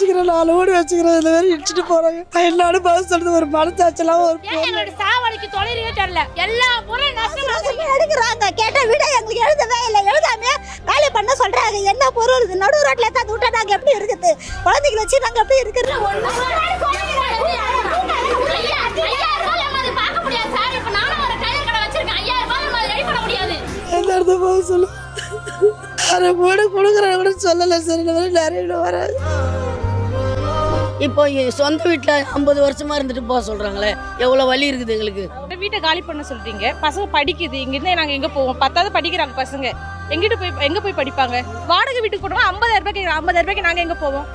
வச்சுக்கிறேன் நாலு வீடு வச்சுக்கிறேன் இந்த மாதிரி இடிச்சிட்டு போறாங்க. என்னோட பதில் சொல்றது ஒரு மனசாச்சலாம் ஒரு சாவடிக்கு தொழிலே தெரியல. எல்லா பொருளும் நஷ்டம் எடுக்கிறாங்க. கேட்ட விட எங்களுக்கு எழுதவே இல்லை. எழுதாம வேலை பண்ண சொல்றாங்க. என்ன பொருள் நடு ரோட்ல தான் விட்டா நாங்க எப்படி இருக்குது? குழந்தைகளை வச்சு நாங்க எப்படி இருக்கிறோம் சொல்லு. அரை வீடு கொடுக்குறேன் கூட சொல்லலை சார். இந்த மாதிரி நிறைய வராது. இப்போ சொந்த வீட்டில் ஐம்பது வருஷமா இருந்துட்டு போக சொல்றாங்களே எவ்வளோ வலி இருக்குது எங்களுக்கு? வீட்டை காலி பண்ண சொல்றீங்க. பசங்க படிக்குது. இங்கிருந்து நாங்க எங்க போவோம்? பத்தாவது படிக்கிறாங்க பசங்க. எங்கிட்ட போய் எங்க போய் படிப்பாங்க? வாடகை வீட்டுக்கு போனோம்? ஐம்பதாயிரம் ரூபாய்க்கு ஐம்பதாயிரம் ரூபாய்க்கு நாங்க எங்க போவோம்?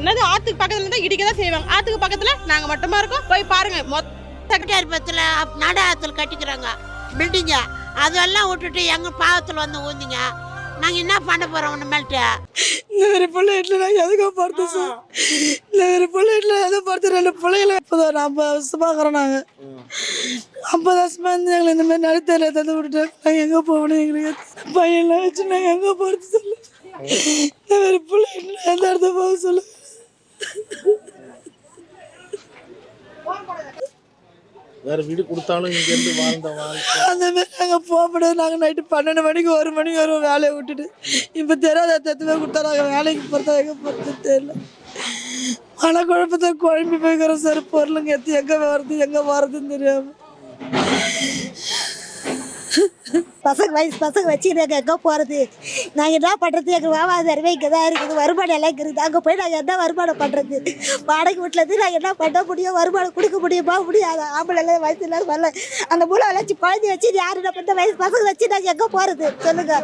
என்னது ஆத்துக்கு பக்கத்துல தான் இடிக்க தான் செய்வாங்க. ஆத்துக்கு பக்கத்துல நாங்க மட்டுமா இருக்கோம்? போய் பாருங்க. மொத்த செக்ரட்டேரியத்தில் நாடகத்தில் கட்டிக்கிறாங்க. பில்டிங்க அதெல்லாம் விட்டுட்டு எங்கள் பாவத்தில் வந்து ஊந்திங்க. நாங்கள் என்ன பண்ண போகிறோம் இனிமேல்ட்டு இந்த மாதிரி பிள்ளை வீட்டில் நான் எதுக்கு பார்த்து சார் இந்த மாதிரி பிள்ளை வீட்டில் எதை பார்த்து ரெண்டு பிள்ளைகளை இப்போ ஒரு ஐம்பது வருஷமாக இருக்கிறோம் நாங்கள் ஐம்பது வருஷமாக இருந்து எங்களை இந்த மாதிரி நடுத்தரில் தந்து விட்டுட்டாங்க நாங்கள் எங்கே போகணும் எங்களுக்கு? பையன்லாம் வச்சு நாங்கள் எங்கே போகிறது சொல்லு. இந்த மாதிரி பிள்ளை வீட்டில் எந்த இடத்துல போக சொல்லு? வேற வீடு கொடுத்தாலும் இங்க இருந்து வாழ்ந்த வாழ்க்கை. அந்த மாதிரி நாங்கள் போக முடியாது நாங்கள் நைட்டு பன்னெண்டு மணிக்கு ஒரு மணிக்கு வருவோம் வேலையை விட்டுட்டு. இப்போ தெரியாத தத்துவே கொடுத்தா நாங்கள் வேலைக்கு போகிறதா எங்கே போகிறது தெரியல. மனக்குழப்பத்தை குழம்பி போய்க்கிறோம் சார் பொருளுங்க எத்து எங்கே வருது எங்கே வர்றதுன்னு தெரியாமல் பசங்க வயசு பசங்க வச்சுக்கிறாங்க எங்கே போகிறது நாங்கள் என்ன பண்ணுறது எங்கள் வியாபாரம் இங்கே தான் இருக்குது. வருமானம் எல்லாம் இருக்குது. அங்கே போய் நாங்கள் என்ன வருமானம் பண்ணுறது வாடகை வீட்டிலேருந்து நாங்கள் என்ன பண்ண முடியும்? வருமானம் கொடுக்க முடியுமா? முடியாது? ஆம்பளை எல்லாம் வயசு எல்லாம் வரல. அந்த மூளை வளர்ச்சி குழந்தை வச்சு யார் என்ன பண்ண? வயசு பசங்க வச்சு நாங்கள் எங்கே போகிறது சொல்லுங்க.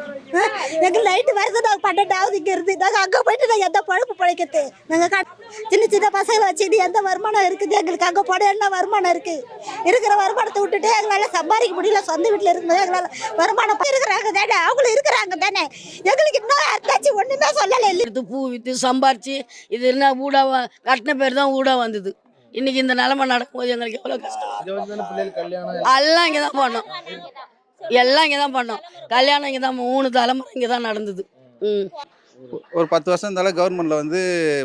எங்கள் நைட்டு வயசு நாங்கள் பன்னெண்டாவது இங்கே இருந்து நாங்கள் அங்கே போயிட்டு நாங்கள் எந்த பழப்பு பழைக்கிறது? நாங்கள் சின்ன சின்ன பசங்களை வச்சுட்டு எந்த வருமானம் இருக்குது? எங்களுக்கு அங்கே போட என்ன வருமானம் இருக்குது இருக்கிற வருமானத்தை விட்டுட்டு எங்களால் சம்பாதிக்க முடியல. சொந்த வீட்டில் இருக்கும்போது எங்களால் வருமானம் இருக்கிறாங்க தானே? அவங்களும் இருக்கிறாங்க தானே? எங்களுக்கு இன்னும் யாருக்காச்சும் ஒன்றுமே சொல்லலை. இல்லை எடுத்து பூ விற்று சம்பாரிச்சு இது என்ன ஊடா வ- கட்டின பேர் தான் ஊடா வந்தது. இன்னைக்கு இந்த நிலைமை நடக்கும்போது எங்களுக்கு எவ்வளோ கஷ்டம்? இங்க வந்து தானே பிள்ளைகள் கல்யாணம் எல்லாம் இங்கே தான் பண்ணோம். எல்லாம் இங்கே தான் பண்ணோம். கல்யாணம் இங்கே தான் மூணு தலைமுறை இங்கே தான் நடந்தது. ம். ஒரு பத்து வருஷம் இருந்தாலும் கவர்மெண்ட்டில் வந்து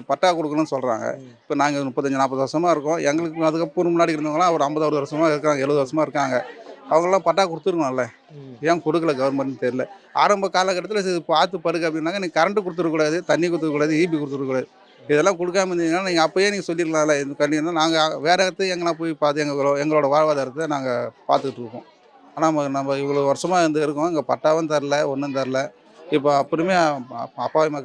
பட்டா கொடுக்கணும்னு சொல்கிறாங்க இப்போ நாங்கள் முப்பத்தஞ்சு நாற்பது வருஷமாக இருக்கோம். எங்களுக்கு அதுக்கப்புறம் முன்னாடி இருந்தவங்களாம் ஒரு ஐம்பது அறுபது வருஷமாக இருக்காங்க எழுபது வருஷமாக இருக்காங்க. அவங்களாம் பட்டா கொடுத்துருக்கணும்ல. ஏன் கொடுக்கல கவர்மெண்ட்னு தெரியல. ஆரம்ப காலகட்டத்தில் இது பார்த்து படுக்க அப்படின்னாங்க நீங்கள் கரண்ட்டு கொடுத்துருக்கூடாது தண்ணி கொடுத்துருக்கூடாது ஈபி கொடுத்துருக்கூடாது இதெல்லாம் கொடுக்காம இருந்தீங்கன்னா நீங்கள் அப்போயே நீங்கள் சொல்லிடலாம்ல இந்த கண்டிப்பாக நாங்கள் வேற இடத்து எங்கன்னா போய் பார்த்து எங்களோட எங்களோட வாழ்வாதாரத்தை நாங்கள் பார்த்துக்கிட்டு இருக்கோம். ஆனால் நம்ம நம்ம இவ்வளோ வருஷமாக இருந்து இருக்கோம் இங்கே பட்டாவும் தரல ஒன்றும் தரல. இப்போ அப்புறமே அப்பாவி மக்கள்